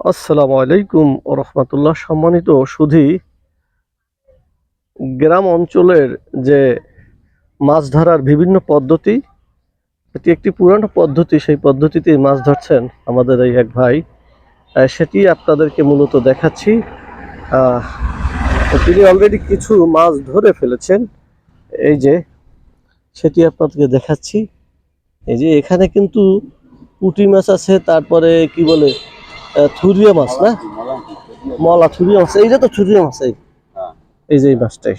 আসসালামু আলাইকুম রহমতুল্লাহ সম্মানিত সুধী গ্রাম অঞ্চলের যে মাছ ধরার বিভিন্ন পদ্ধতি, এটি একটি পুরানো পদ্ধতি, সেই পদ্ধতিতে মাছ ধরছেন আমাদের এই এক ভাই। সেটি আপনাদেরকে মূলত দেখাচ্ছি। তিনি অলরেডি কিছু মাছ ধরে ফেলেছেন। এই যে, সেটি আপনাদেরকে দেখাচ্ছি। এই যে, এখানে কিন্তু পুঁটি মাছ আছে, তারপরে কি বলে থুরিয়া মাছ না? মলা থুরিয়া মাছ। এইটা তো থুরিয়া মাছ এই। এই যে এই মাছটাই।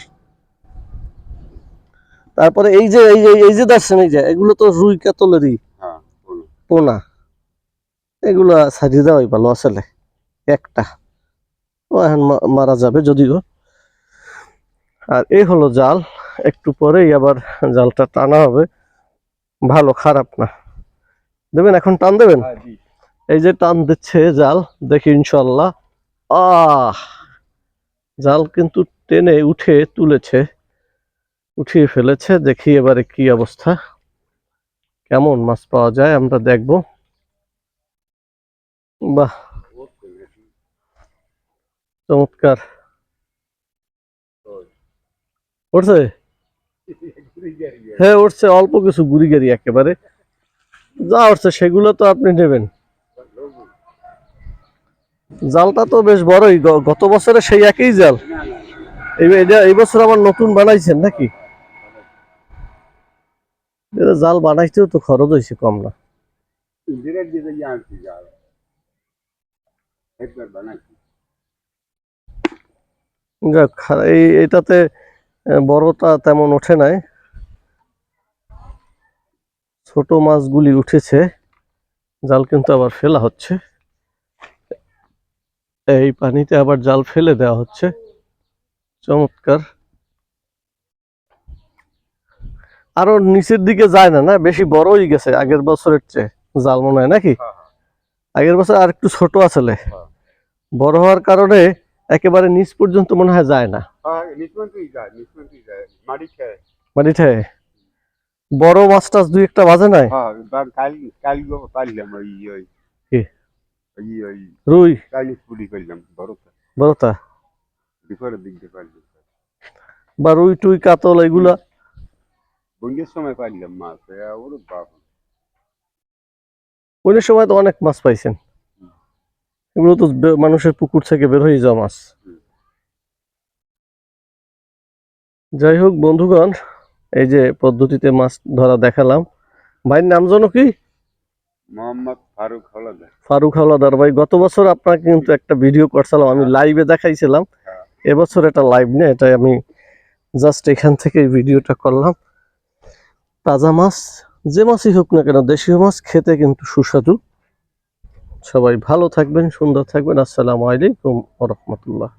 তারপরে এই যে এই যে এই যে দেখছেন এই যে এগুলো তো রুই কাতলেরই হ্যাঁ পোনা। এগুলা ছাড়িয়ে দেওয়াই ভালো আসলে একটা। ও এখন মারা যাবে যদিও। আর এই হলো জাল একটু পরেই আবার জালটা টানা হবে। ভালো খারাপ না। দেবেন এখন টান দেবেন? হ্যাঁ এই যে টান দিচ্ছে জাল, দেখি ইনশাল্লাহ। আহ! জাল কিন্তু টেনে উঠে তুলেছে, উঠিয়ে ফেলেছে। দেখি এবারে কি অবস্থা। কেমন মাছ পাওয়া যায় আমরা দেখব। বাহ! চমৎকার। উঠছে? হ্যাঁ উঠছে। অল্প কিছু গুড়ি গাড়ি একেবারে। যা উঠছে, সেগুলো তো আপনি নেবেন। জালটা তো বেশ বড়ই। গত বছরে সেই একই জাল। এই বছর আবার নতুন বানাইছেন নাকি? জাল বানাইতেও তো খরচ হয়েছে কম না। এই এটাতে বড়টা তেমন ওঠে নাই। ছোট মাছগুলি উঠেছে। জাল কিন্তু আবার ফেলা হচ্ছে। এই পানিতে আবার জাল ফেলে দেওয়া হচ্ছে। চমৎকার। আরও নিচের দিকে যায় না না? বেশি বড়ই গেছে আগের বছরের চেয়ে জাল মনে হয় নাকি? হ্যাঁ, আগের বছর আর একটু ছোট আসলে হ্যাঁ। বড় হওয়ার কারণে একেবারে নিচ পর্যন্ত মনে হয় যায় না। হ্যাঁ মাটিতে বড় মাছ টাছ দুই একটা বাজে নাই? রুই? পুরি করলাম দিক দিয়ে পারলাম বা রুই টুই কাতল এগুলা? সময় পারলাম মাছ ওর বাপ। সময় তো অনেক মাছ পাইছেন। এগুলো তো মানুষের পুকুর থেকে বের হয়ে যাওয়া মাছ। যাই হোক বন্ধুগণ এই যে পদ্ধতিতে মাছ ধরা দেখালাম। ভাইয়ের নাম জানো কি? মোহাম্মদ ফারুক হাওলাদার। ভাই গত বছর আপনাকে কিন্তু একটা ভিডিও করছিলাম আমি লাইভে দেখাইছিলাম। হ্যাঁ। এবছর এটা লাইভ নেই এটা আমি জাস্ট এখান থেকে ভিডিওটা করলাম। তাজা মাছ যে মাছই হোক না কেন দেশীয় মাছ খেতে কিন্তু সুস্বাদু। সবাই ভালো থাকবেন সুন্দর থাকবেন। আসসালামু আলাইকুম রহমতুল্লাহ।